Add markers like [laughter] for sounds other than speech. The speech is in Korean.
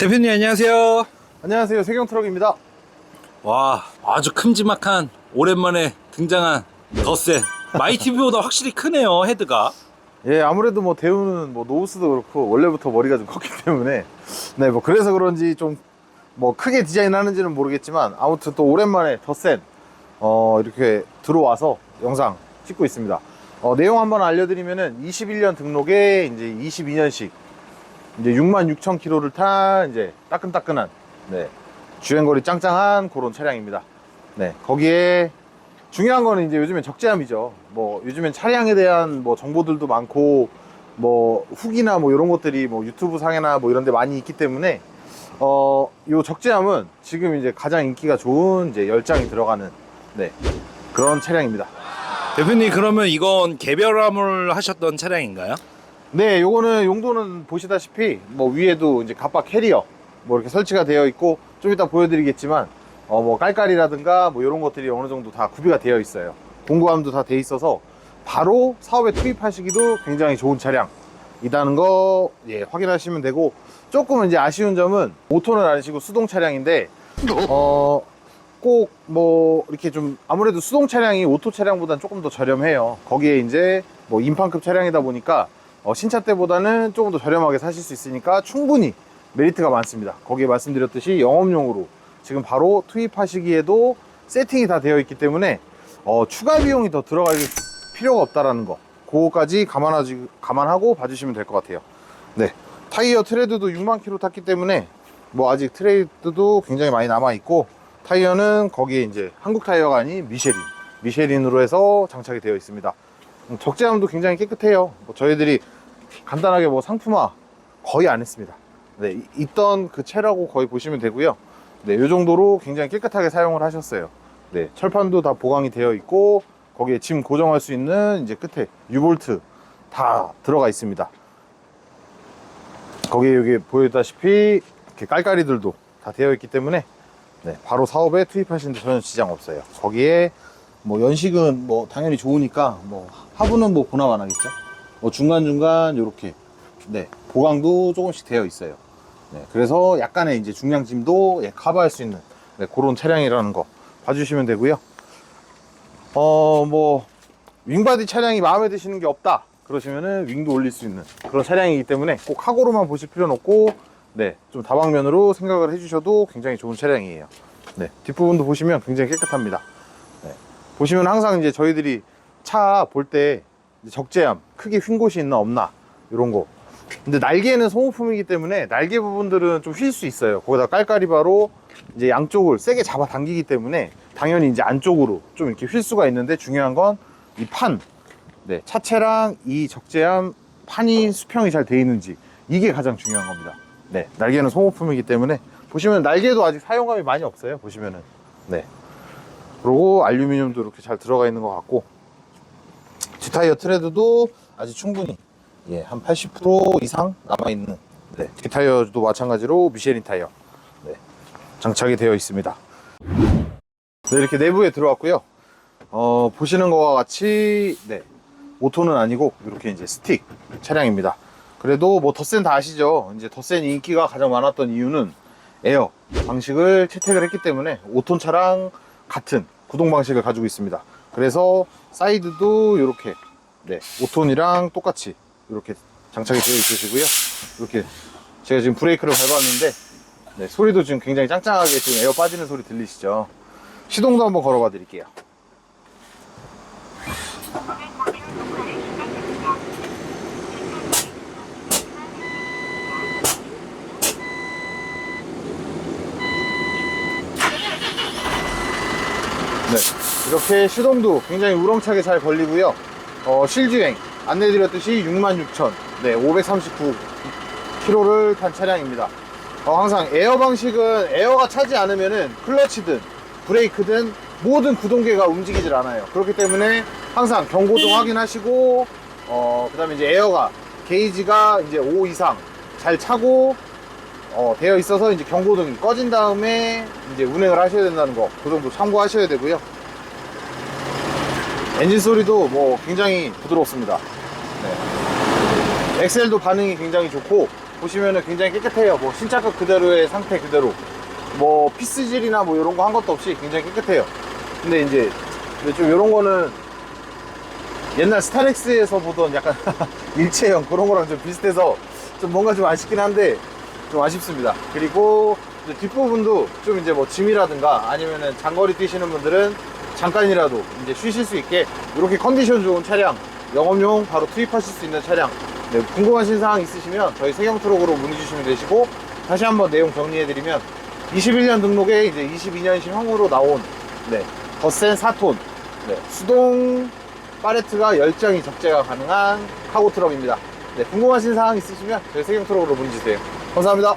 대표님 안녕하세요. 안녕하세요. 세경 트럭입니다. 와 아주 큼지막한 오랜만에 등장한 더센 마이티비보다 확실히 크네요 헤드가. 예 아무래도 뭐 대우는 뭐 노우스도 그렇고 원래부터 머리가 좀 컸기 때문에. 네 뭐 그래서 그런지 좀 뭐 크게 디자인 하는지는 모르겠지만 아무튼 또 오랜만에 더센 어 이렇게 들어와서 영상 찍고 있습니다. 어 내용 한번 알려드리면은 21년 등록에 이제 22년식 이제 6만 6천 킬로를 탄 이제 따끈따끈한 네 주행거리 짱짱한 그런 차량입니다 네 거기에 중요한 거는 이제 요즘엔 적재함이죠. 뭐 요즘엔 차량에 대한 뭐 정보들도 많고 뭐 후기나 뭐 이런 것들이 뭐 유튜브 상에나 뭐 이런 데 많이 있기 때문에 어, 요 적재함은 지금 이제 가장 인기가 좋은 이제 열장이 들어가는 네. 그런 차량입니다. 대표님 그러면 이건 개별함을 하셨던 차량인가요? 네, 요거는 용도는 보시다시피 뭐 위에도 이제 갑박 캐리어 뭐 이렇게 설치가 되어 있고 좀 이따 보여드리겠지만 어 뭐 깔깔이라든가 뭐 이런 것들이 어느 정도 다 구비가 되어 있어요. 공구함도 다 돼 있어서 바로 사업에 투입하시기도 굉장히 좋은 차량이라는 거 예, 확인하시면 되고 조금 이제 아쉬운 점은 오토는 아니시고 수동 차량인데 어 꼭 뭐 이렇게 좀 아무래도 수동 차량이 오토 차량보다는 조금 더 저렴해요. 거기에 이제 뭐 인판급 차량이다 보니까 어, 신차 때보다는 조금 더 저렴하게 사실 수 있으니까 충분히 메리트가 많습니다. 거기에 말씀드렸듯이 영업용으로 지금 바로 투입하시기에도 세팅이 다 되어 있기 때문에 어, 추가 비용이 더 들어갈 필요가 없다라는 거 그거까지 감안하지, 감안하고 봐주시면 될 것 같아요. 네. 타이어 트레드도 6만 킬로 탔기 때문에 뭐 아직 트레이드도 굉장히 많이 남아 있고 타이어는 거기에 이제 한국 타이어가 아닌 미쉐린 미쉐린으로 해서 장착이 되어 있습니다 음, 적재함도 굉장히 깨끗해요. 뭐 저희들이 간단하게 뭐 상품화 거의 안 했습니다. 네 이- 있던 그 채라고 거의 보시면 되고요. 네이 정도로 굉장히 깨끗하게 사용을 하셨어요. 네 철판도 다 보강이 되어 있고 거기에 짐 고정할 수 있는 이제 끝에 유볼트 다 들어가 있습니다. 거기에 여기 보여다시피 이렇게 깔깔이들도 다 되어 있기 때문에 네, 바로 사업에 투입하시는데 전혀 지장 없어요. 거기에 뭐 연식은 뭐 당연히 좋으니까 뭐 하부는 뭐 보남 안 하겠죠. 뭐 중간 중간 이렇게 네 보강도 조금씩 되어 있어요. 네, 그래서 약간의 이제 중량짐도 예, 커버할 수 있는 네, 그런 차량이라는 거 봐주시면 되고요. 어 뭐 윙바디 차량이 마음에 드시는 게 없다 그러시면은 윙도 올릴 수 있는 그런 차량이기 때문에 꼭 카고로만 보실 필요는 없고 네좀 다방면으로 생각을 해주셔도 굉장히 좋은 차량이에요 네 뒷부분도 보시면 굉장히 깨끗합니다 네, 보시면 항상 이제 저희들이 차 볼 때 적재함 크게 휜 곳이 있나 없나 이런 거 근데 날개는 소모품이기 때문에 날개 부분들은 좀 휠 수 있어요 거기다 깔깔이바로 이제 양쪽을 세게 잡아 당기기 때문에 당연히 이제 안쪽으로 좀 이렇게 휠 수가 있는데 중요한 건 이 판, 네, 차체랑 이 적재함 판이 수평이 잘 돼 있는지 이게 가장 중요한 겁니다. 네, 날개는 소모품이기 때문에 보시면 날개도 아직 사용감이 많이 없어요. 보시면은 네, 그리고 알루미늄도 이렇게 잘 들어가 있는 것 같고 뒷타이어 트레드도 아직 충분히 예, 한 80% 이상 남아 있는 네, 뒷타이어도 마찬가지로 미쉐린 타이어 네, 장착이 되어 있습니다. 네, 이렇게 내부에 들어왔고요. 어, 보시는 것과 같이, 네. 오토는 아니고, 이렇게 이제 스틱 차량입니다. 그래도 뭐 덧센 다 아시죠? 이제 덧센 인기가 가장 많았던 이유는 에어 방식을 채택을 했기 때문에 5톤 차랑 같은 구동 방식을 가지고 있습니다. 그래서 사이드도 이렇게, 네. 5톤이랑 똑같이 이렇게 장착이 되어 있으시고요. 이렇게 제가 지금 브레이크를 밟았는데, 네. 소리도 지금 굉장히 짱짱하게 지금 에어 빠지는 소리 들리시죠? 시동도 한번 걸어봐 드릴게요. 네. 이렇게 시동도 굉장히 우렁차게 잘 걸리고요. 어, 실주행 안내드렸듯이 66,000, 네, 539km를 탄 차량입니다. 어, 항상 에어 방식은 에어가 차지 않으면은 클러치든 브레이크든 모든 구동계가 움직이질 않아요. 그렇기 때문에 항상 경고등 확인하시고 어, 그 다음에 이제 에어가 게이지가 이제 5 이상 잘 차고 어, 되어 있어서 이제 경고등이 꺼진 다음에 이제 운행을 하셔야 된다는 거, 그 정도 참고하셔야 되고요. 엔진 소리도 뭐 굉장히 부드럽습니다. 네. 엑셀도 반응이 굉장히 좋고 보시면은 굉장히 깨끗해요. 뭐 신차급 그대로의 상태 그대로. 뭐 피스질이나 뭐 이런 거 한 것도 없이 굉장히 깨끗해요. 근데 이제 좀 이런 거는 옛날 스타렉스에서 보던 약간 [laughs] 일체형 그런 거랑 좀 비슷해서 좀 뭔가 좀 아쉽긴 한데 좀 아쉽습니다. 그리고 뒷부분도 좀 이제 뭐 짐이라든가 아니면은 장거리 뛰시는 분들은 잠깐이라도 이제 쉬실 수 있게 이렇게 컨디션 좋은 차량 영업용 바로 투입하실 수 있는 차량 네, 궁금하신 사항 있으시면 저희 세경트럭으로 문의 주시면 되시고 다시 한번 내용 정리해드리면 21년 등록에 이제 22년식 형으로 나온 네, 더센 4톤 네, 수동 파레트가 10장이 적재가 가능한 카고 트럭입니다. 네, 궁금하신 사항 있으시면 저희 세경트럭으로 문의 주세요. 감사합니다.